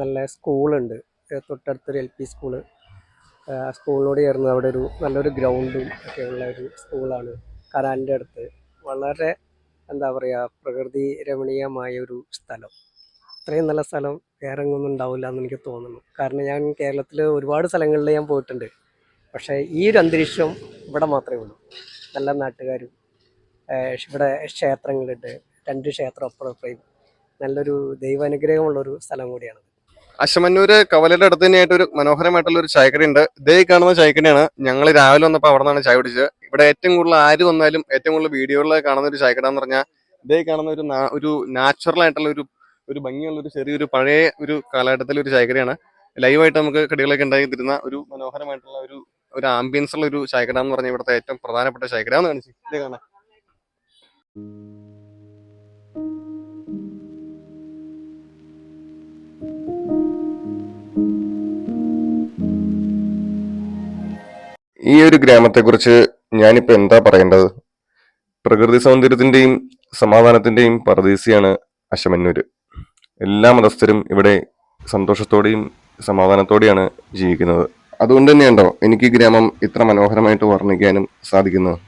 നല്ല സ്കൂളുണ്ട്. തൊട്ടടുത്തൊരു എൽ പി സ്കൂൾ. സ്കൂളിനോട് ചേർന്ന് അവിടെ ഒരു നല്ലൊരു ഗ്രൗണ്ടും ഒക്കെ ഉള്ള ഒരു സ്കൂളാണ് കരാലിന്റെ അടുത്ത്. വളരെ എന്താ പറയുക പ്രകൃതി രമണീയമായ ഒരു സ്ഥലം. ഇത്രയും നല്ല സ്ഥലം വേറെ ഒന്നും ഉണ്ടാവില്ല എന്ന് എനിക്ക് തോന്നുന്നു. കാരണം ഞാൻ കേരളത്തിൽ ഒരുപാട് സ്ഥലങ്ങളിൽ ഞാൻ പോയിട്ടുണ്ട്. പക്ഷേ ഈ ഒരു അന്തരീക്ഷം ഇവിടെ മാത്രമേ ഉള്ളൂ. നല്ല നാട്ടുകാരും ഇവിടെ ക്ഷേത്രങ്ങളുണ്ട്. രണ്ട് ക്ഷേത്രം അപ്പുറം നല്ലൊരു ദൈവാനുഗ്രഹമുള്ളൊരു സ്ഥലം കൂടിയാണ് അശ്വമന്നൂര് കവലയുടെ അടുത്ത് തന്നെയായിട്ട് ഒരു മനോഹരമായിട്ടുള്ള ഒരു ചായക്കട ഉണ്ട് ഇതേ കാണുന്ന ചായക്കടയാണ്. ഞങ്ങൾ രാവിലെ വന്നപ്പോൾ അവിടെ നിന്നാണ് ചായ കുടിച്ചത്. ഇവിടെ ഏറ്റവും കൂടുതൽ ആര് വന്നാലും ഏറ്റവും കൂടുതൽ വീഡിയോകളിൽ കാണുന്ന ഒരു ചായക്കട എന്ന് പറഞ്ഞാൽ ഇതേ കാണുന്ന ഒരു ഒരു നാച്ചുറൽ ആയിട്ടുള്ള ഒരു ഒരു ഭംഗിയുള്ള ഒരു ചെറിയൊരു പഴയ ഒരു കാലഘട്ടത്തിലെ ഒരു ചായക്കടയാണ്. ലൈവായിട്ട് നമുക്ക് കടികളൊക്കെ ഉണ്ടാക്കി തരുന്ന ഒരു മനോഹരമായിട്ടുള്ള ഒരു ഒരു ആംബിയൻസ് ഉള്ള ഒരു ചായക്കട എന്ന് പറഞ്ഞാൽ ഇവിടുത്തെ ഏറ്റവും പ്രധാനപ്പെട്ട ചായക്കട എന്ന് കാണിച്ചു. ഇതേ കാണാം. ഈ ഒരു ഗ്രാമത്തെക്കുറിച്ച് ഞാനിപ്പോ എന്താ പറയേണ്ടത്? പ്രകൃതി സൗന്ദര്യത്തിന്റെയും സമാധാനത്തിന്റെയും പരദീസിയാണ് അശമന്നൂര്. എല്ലാ മതസ്ഥരും ഇവിടെ സന്തോഷത്തോടെയും സമാധാനത്തോടെയാണ് ജീവിക്കുന്നത്. അതുകൊണ്ട് തന്നെയുണ്ടോ എനിക്ക് ഗ്രാമം ഇത്ര മനോഹരമായിട്ട് വർണിക്കാനും സാധിക്കുന്നത്.